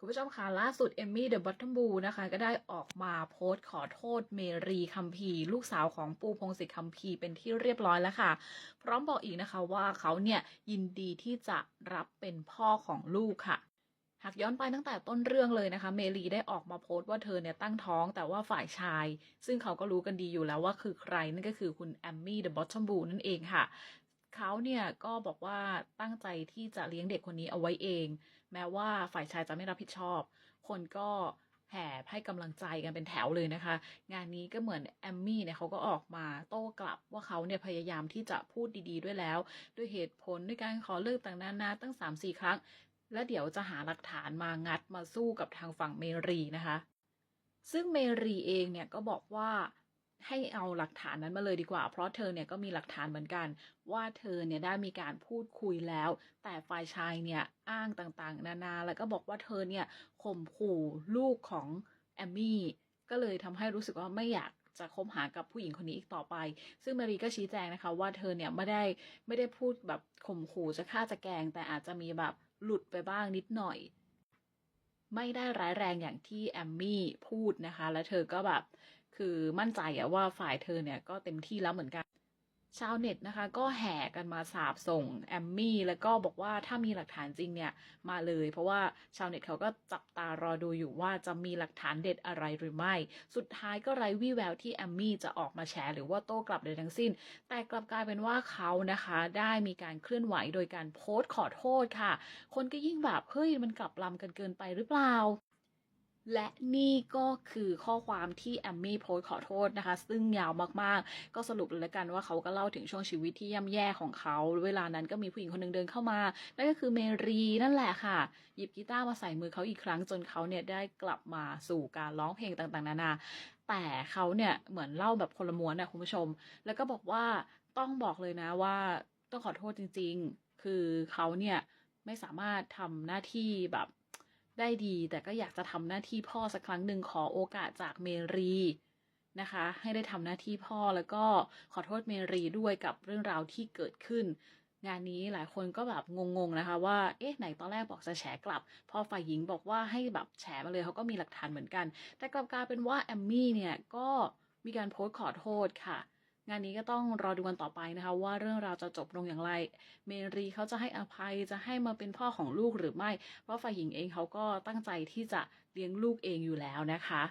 คุณผู้ชมคะล่าสุดเอมมี่เดอะบัตเทิลบูนะคะ ก็ได้ออกมาโพสต์ขอโทษเมรีคัมพีลูกสาวของปูพงศิษฐ์คัมพีเป็นที่เรียบร้อยแล้วค่ะ พร้อมบอกอีกนะคะว่าเขาเนี่ยยินดีที่จะรับเป็นพ่อของลูกค่ะหากย้อนไปตั้งแต่ต้นเรื่องเลยนะคะ เมรีได้ออกมาโพสต์ว่าเธอเนี่ยตั้งท้องแต่ว่าฝ่ายชาย ซึ่งเขาก็รู้กันดีอยู่แล้วว่าคือใครนั่นก็คือคุณแอมมี่เดอะบอททอมบูนั่นเองค่ะ เขาเนี่ยก็บอกว่าตั้งใจที่จะเลี้ยงเด็กคนนี้เอาไว้เอง แม้ว่าฝ่ายชายจะไม่รับผิดชอบ คนก็แห่ให้กำลังใจกันเป็นแถวเลยนะคะ งานนี้ก็เหมือนแอมมี่เนี่ยเขาก็ออกมาโต้กลับว่าเขาเนี่ยพยายามที่จะพูดดีๆด้วยแล้ว ด้วยเหตุผลด้วยการขอเลิกต่างนานาตั้ง 3-4 ครั้ง และเดี๋ยวจะหาหลักฐานมางัดมาสู้กับทางฝั่งเมรีนะคะ ซึ่งเมรีเองเนี่ยก็บอกว่า ให้เอาหลักฐานนั้นมาเลยดีกว่า เพราะเธอเนี่ยก็มีหลักฐานเหมือนกัน ว่าเธอเนี่ยได้มีการพูดคุยแล้ว แต่ฝ่ายชายเนี่ยอ้างต่างๆ นานาแล้วก็บอกว่าเธอเนี่ยข่มขู่ลูกของแอมมี่ก็เลยทำให้รู้สึกว่าไม่อยากจะคบหากับผู้หญิงคนนี้อีกต่อไป ซึ่งมารีก็ชี้แจงนะคะ ว่าเธอเนี่ยไม่ได้ไม่ได้พูดแบบข่มขู่จะฆ่าจะแกง แต่อาจจะมีแบบหลุดไปบ้างนิดหน่อย ไม่ได้ร้ายแรงอย่างที่แอมมี่พูดนะคะ แล้วเธอก็แบบ คือมั่นใจอะว่าฝ่ายเธอเนี่ยก็เต็มที่แล้วเหมือนกัน ชาวเน็ตนะคะ ก็แห่กันมาสาบส่งแอมมี่แล้วก็บอกว่าถ้ามีหลักฐานจริงเนี่ยมาเลย เพราะว่าชาวเน็ตเขาก็จับตารอดูอยู่ว่าจะมีหลักฐานเด็ดอะไรหรือไม่ สุดท้ายก็ไร้วี่แววที่แอมมี่จะออกมาแฉหรือว่าโต้กลับใดทั้งสิ้น แต่กลับกลายเป็นว่าเขานะคะ ได้มีการเคลื่อนไหวโดยการโพสต์ขอโทษค่ะ คนก็ยิ่งแบบเฮ้ยมันกลับลำกันเกินไปหรือเปล่า และนี่ก็คือข้อความที่แอมมี่โพสขอโทษนะคะ ซึ่งยาวมากๆ ก็สรุปเลยละกันว่าเขาก็เล่าถึงช่วงชีวิตที่ย่ำแย่ของเขา เวลานั้นก็มีผู้หญิงคนหนึ่งเดินเข้ามานั่นก็คือเมรีนั่นแหละค่ะ หยิบกีตาร์มาใส่มือเขาอีกครั้งจนเขาเนี่ยได้กลับมาสู่การร้องเพลงต่างๆ นานา แต่เขาเนี่ยเหมือนเล่าแบบคนละม้วนนะคุณผู้ชม แล้วก็บอกว่าต้องบอกเลยนะว่าต้องขอโทษจริง ๆ คือเขาเนี่ยไม่สามารถทำหน้าที่แบบ ได้ดี แต่ก็อยากจะทำหน้าที่พ่อสักครั้งหนึ่งขอโอกาสจากเมรีนะคะ ให้ได้ทำหน้าที่พ่อแล้วก็ขอโทษเมรีด้วยกับเรื่องราวที่เกิดขึ้น งานนี้หลายคนก็แบบงงๆนะคะ ว่าเอ๊ะไหนตอนแรกบอกจะแฉกลับ พอฝ่ายหญิงบอกว่าให้แบบแฉมาเลยเขาก็มีหลักฐานเหมือนกัน แต่กลับกลายเป็นว่าแอมมี่เนี่ยก็มีการโพสต์ขอโทษค่ะ งานนี้ก็ต้องรอดูกันต่อไปนะคะ ว่าเรื่องราวจะจบลงอย่างไร เมรีเขาจะให้อภัยจะให้มาเป็นพ่อของลูกหรือไม่ เพราะฝ่ายหญิงเองเขาก็ตั้งใจที่จะเลี้ยงลูกเองอยู่แล้วนะคะ